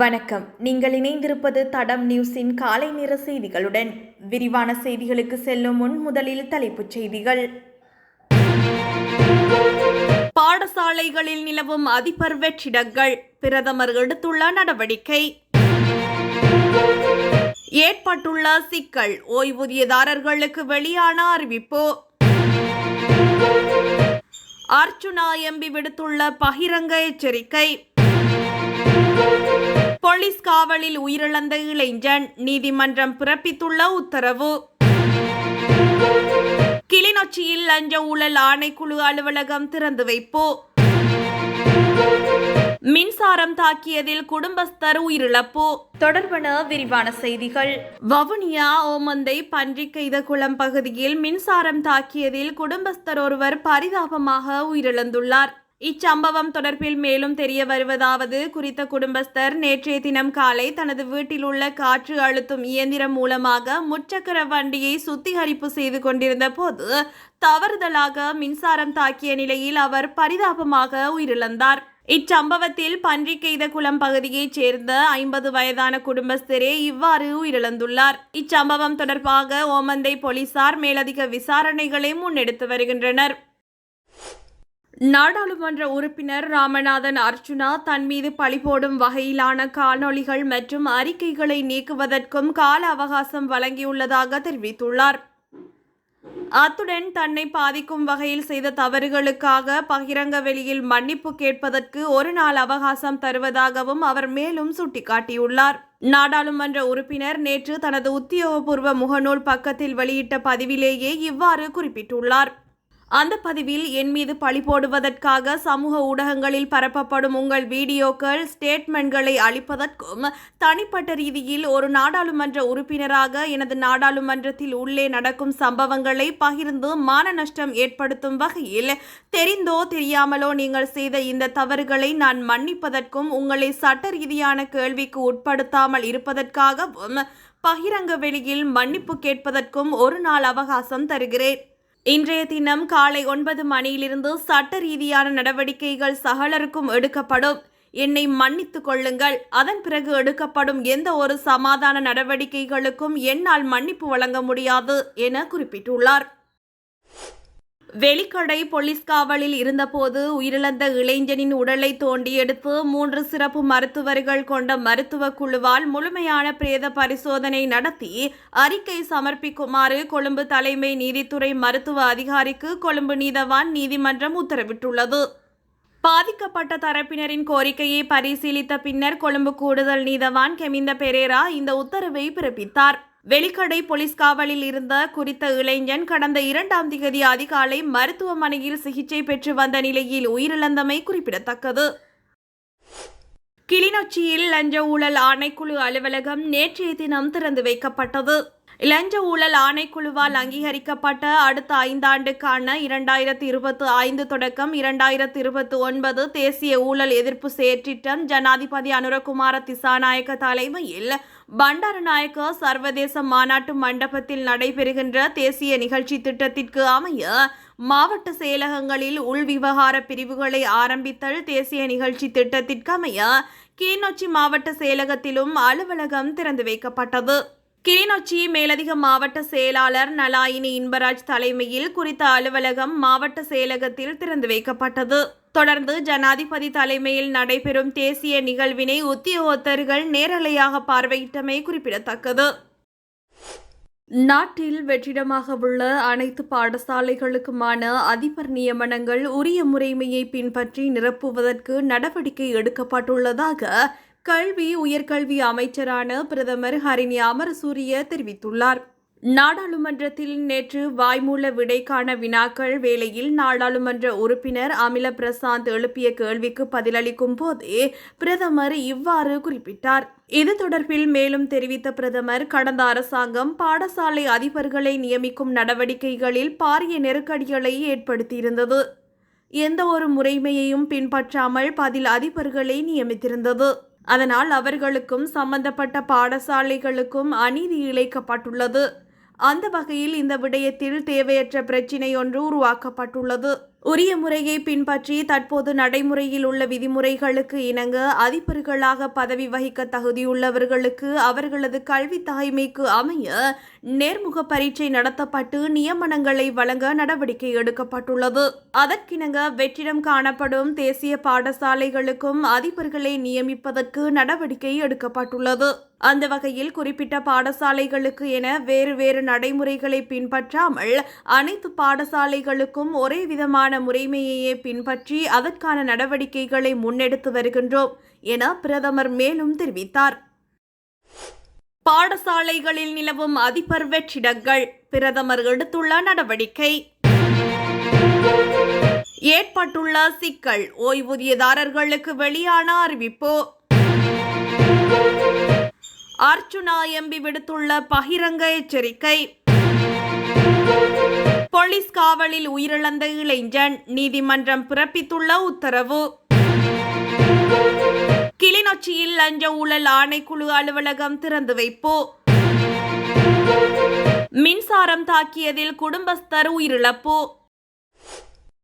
வணக்கம். நீங்கள் இணைந்திருப்பது தடம் நியூஸின் காலை நேர செய்திகளுடன். விரிவான செய்திகளுக்கு செல்லும் முன் முதலில் தலைப்புச் செய்திகள். பாடசாலைகளில் நிலவும் அதிபர் வெற்றிடங்கள் பிரதமர் எடுத்துள்ள நடவடிக்கை. ஏற்பட்டுள்ள சிக்கல். ஓய்வூதியதாரர்களுக்கு வெளியான அறிவிப்பு. அர்ச்சுனா எம்பி விடுத்துள்ள பகிரங்க எச்சரிக்கை. போலீஸ் காவலில் உயிரிழந்த இளைஞன் நீதிமன்றம் பிறப்பித்துள்ள உத்தரவு. கிளிநொச்சியில் லஞ்ச ஊழல் ஆணைக்குழு அலுவலகம் திறந்து வைப்பு. மின்சாரம் தாக்கியதில் குடும்பஸ்தர் உயிரிழப்பு. தொடர்பான விரிவான செய்திகள். வவுனியா ஓமந்தை பன்றிக்கைதகுளம் பகுதியில் மின்சாரம் தாக்கியதில் குடும்பஸ்தர் ஒருவர் பரிதாபமாக உயிரிழந்துள்ளார். இச்சம்பவம் தொடர்பில் மேலும் தெரிய வருவதாவது குறித்த குடும்பஸ்தர் நேற்றைய தினம் காலை தனது வீட்டில் உள்ள காற்று அழுத்தும் இயந்திரம் மூலமாக முச்சக்கர வண்டியை சுத்திகரிப்பு செய்து கொண்டிருந்த போது தவறுதலாக மின்சாரம் தாக்கிய நிலையில் அவர் பரிதாபமாக உயிரிழந்தார். இச்சம்பவத்தில் பன்றிக்கெய்தகுளம் பகுதியைச் சேர்ந்த ஐம்பது வயதான குடும்பஸ்தரே இவ்வாறு உயிரிழந்துள்ளார். இச்சம்பவம் தொடர்பாக ஓமந்தை போலீசார் மேலதிக விசாரணைகளை முன்னெடுத்து வருகின்றனர். நாடாளுமன்ற உறுப்பினர் ராமநாதன் அர்ச்சுனா தன் மீது பழிபோடும் வகையிலான காணொளிகள் மற்றும் அறிக்கைகளை நீக்குவதற்கும் கால அவகாசம் வழங்கியுள்ளதாக தெரிவித்துள்ளார். அத்துடன் தன்னை பாதிக்கும் வகையில் செய்த தவறுகளுக்காக பகிரங்க வெளியில் மன்னிப்பு கேட்பதற்கு ஒரு நாள் அவகாசம் தருவதாகவும் அவர் மேலும் சுட்டிக்காட்டியுள்ளார். நாடாளுமன்ற உறுப்பினர் நேற்று தனது உத்தியோகபூர்வ முகநூல் பக்கத்தில் வெளியிட்ட பதிவிலேயே இவ்வாறு குறிப்பிட்டுள்ளார். அந்த பதிவில் என் மீது பழி போடுவதற்காக சமூக ஊடகங்களில் பரப்பப்படும் உங்கள் வீடியோக்கள் ஸ்டேட்மெண்ட்களை அளிப்பதற்கும் தனிப்பட்ட ரீதியில் ஒரு நாடாளுமன்ற உறுப்பினராக எனது நாடாளுமன்றத்தில் உள்ளே நடக்கும் சம்பவங்களை பகிர்ந்து மான நஷ்டம் ஏற்படுத்தும் வகையில் தெரிந்தோ தெரியாமலோ நீங்கள் செய்த இந்த தவறுகளை நான் மன்னிப்பதற்கும் உங்களை சட்ட ரீதியான கேள்விக்கு உட்படுத்தாமல் இருப்பதற்காகவும் பகிரங்க வெளியில் மன்னிப்பு கேட்பதற்கும் ஒரு நாள் அவகாசம் தருகிறேன். இன்றைய தினம் காலை ஒன்பது மணியிலிருந்து சட்ட ரீதியான நடவடிக்கைகள் சகலருக்கும் எடுக்கப்படும். என்னை மன்னித்துக் கொள்ளுங்கள். அதன் பிறகு எடுக்கப்படும் எந்த ஒரு சமாதான நடவடிக்கைகளுக்கும் என்னால் மன்னிப்பு வழங்க முடியாது என குறிப்பிட்டுள்ளார். வெளிக்கடை போலீஸ் காவலில் இருந்தபோது உயிரிழந்த இளைஞனின் உடலை தோண்டி எடுத்து மூன்று சிறப்பு மருத்துவர்கள் கொண்ட மருத்துவ குழுவால் முழுமையான பிரேத பரிசோதனை நடத்தி அறிக்கை சமர்ப்பிக்குமாறு கொழும்பு தலைமை நீதித்துறை மருத்துவ அதிகாரிக்கு கொழும்பு நீதவான் நீதிமன்றம் உத்தரவிட்டுள்ளது. பாதிக்கப்பட்ட தரப்பினரின் கோரிக்கையை பரிசீலித்த பின்னர் கொழும்பு கூடுதல் நீதவான் கெமிந்த பெரேரா இந்த உத்தரவை பிறப்பித்தார். வெளிக்கடை போலீஸ் காவலில் இருந்த குறித்த இளைஞன் கடந்த இரண்டாம் திகதி அதிகாலை மருத்துவமனையில் சிகிச்சை பெற்று வந்த நிலையில் உயிரிழந்தமை குறிப்பிடத்தக்கது. கிளிநொச்சியில் லஞ்ச ஊழல் ஆணைக்குழு அலுவலகம் நேற்றைய தினம் திறந்து வைக்கப்பட்டது. லஞ்ச ஊழல் ஆணைக்குழுவால் அங்கீகரிக்கப்பட்ட அடுத்த ஐந்தாண்டுக்கான இரண்டாயிரத்தி இருபத்தி ஐந்து தொடக்கம் இரண்டாயிரத்தி இருபத்தி ஒன்பது தேசிய ஊழல் எதிர்ப்பு செயற்றிட்டம் ஜனாதிபதி அனுரகுமார திசாநாயக்க தலைமையில் பண்டாரநாயக்க சர்வதேச மாநாட்டு மண்டபத்தில் நடைபெறுகின்ற தேசிய நிகழ்ச்சி திட்டத்திற்கு அமைய மாவட்ட செயலகங்களில் உள்விவகார பிரிவுகளை ஆரம்பித்தல் தேசிய நிகழ்ச்சி திட்டத்திற்கு அமைய கிளிநொச்சி மாவட்ட செயலகத்திலும் அலுவலகம் திறந்து வைக்கப்பட்டது. கிளிநொச்சி மேலதிக மாவட்ட செயலாளர் நலாயினி இன்பராஜ் தலைமையில் குறித்த அலுவலகம் மாவட்ட செயலகத்தில் திறந்து வைக்கப்பட்டது. தொடர்ந்து ஜனாதிபதி தலைமையில் நடைபெறும் தேசிய நிகழ்வினை உத்தியோகத்தர்கள் நேரலையாக பார்வையிட்டமை குறிப்பிடத்தக்கது. நாட்டில் வெற்றிடமாக உள்ள அனைத்து பாடசாலைகளுக்குமான அதிபர் நியமனங்கள் உரிய முறைமையை பின்பற்றி நிரப்புவதற்கு நடவடிக்கை எடுக்கப்பட்டுள்ளதாக கல்வி உயர்கல்வி அமைச்சரான பிரதமர் ஹரிணி அமரசூரிய தெரிவித்துள்ளார். நாடாளுமன்றத்தில் நேற்று வாய்மூல விடைக்கான வினாக்கள் வேளையில் நாடாளுமன்ற உறுப்பினர் அமில பிரசாந்த் எழுப்பிய கேள்விக்கு பதிலளிக்கும் போதே பிரதமர் இவ்வாறு குறிப்பிட்டார். இது தொடர்பில் மேலும் தெரிவித்த பிரதமர் கடந்த அரசாங்கம் பாடசாலை அதிபர்களை நியமிக்கும் நடவடிக்கைகளில் பாரிய நெருக்கடிகளை ஏற்படுத்தியிருந்தது. எந்த ஒரு முறைமையையும் பின்பற்றாமல் பதில் அதிபர்களை நியமித்திருந்தது. அதனால் அவர்களுக்கும் சம்பந்தப்பட்ட பாடசாலைகளுக்கும் அநீதி இழைக்கப்பட்டுள்ளது. அந்த வகையில் இந்த விடயத்தில் தேவையற்ற பிரச்சினை ஒன்று உருவாக்கப்பட்டுள்ளது. உரிய முறையை பின்பற்றி தற்போது நடைமுறையில் உள்ள விதிமுறைகளுக்கு இணங்க அதிபர்களாக பதவி வகிக்க தகுதியுள்ளவர்களுக்கு அவர்களது கல்வி தாய்மைக்கு அமைய நேர்முக பரீட்சை நடத்தப்பட்டு நியமனங்களை வழங்க நடவடிக்கை எடுக்கப்பட்டுள்ளது. அதற்கிணங்க வெற்றிடம் காணப்படும் தேசிய பாடசாலைகளுக்கும் அதிபர்களை நியமிப்பதற்கு நடவடிக்கை எடுக்கப்பட்டுள்ளது. அந்த வகையில் குறிப்பிட்ட பாடசாலைகளுக்கு என வேறு வேறு நடைமுறைகளை பின்பற்றாமல் அனைத்து பாடசாலைகளுக்கும் ஒரே விதமான முறைமையையே பின்பற்றி அதற்கான நடவடிக்கைகளை முன்னெடுத்து வருகின்றோம் என பிரதமர் மேலும் தெரிவித்தார். பாடசாலைகளில் நிலவும் அதிபர் வெற்றிடங்கள் பிரதமர் எடுத்துள்ள நடவடிக்கை. ஏற்பட்டுள்ள சிக்கல் ஓய்வூதியதாரர்களுக்கு வெளியான அறிவிப்பு. அர்ச்சுனா எம்பி விடுத்துள்ள பகிரங்க எச்சரிக்கை. போலீஸ் காவலில் உயிரிழந்த இளைஞன் நீதிமன்றம் பிறப்பித்துள்ள உத்தரவு. கிளிநொச்சியில் லஞ்ச ஊழல் ஆணைக்குழு அலுவலகம் திறந்து வைப்பு. மின்சாரம் தாக்கியதில் குடும்பஸ்தர் உயிரிழப்பு.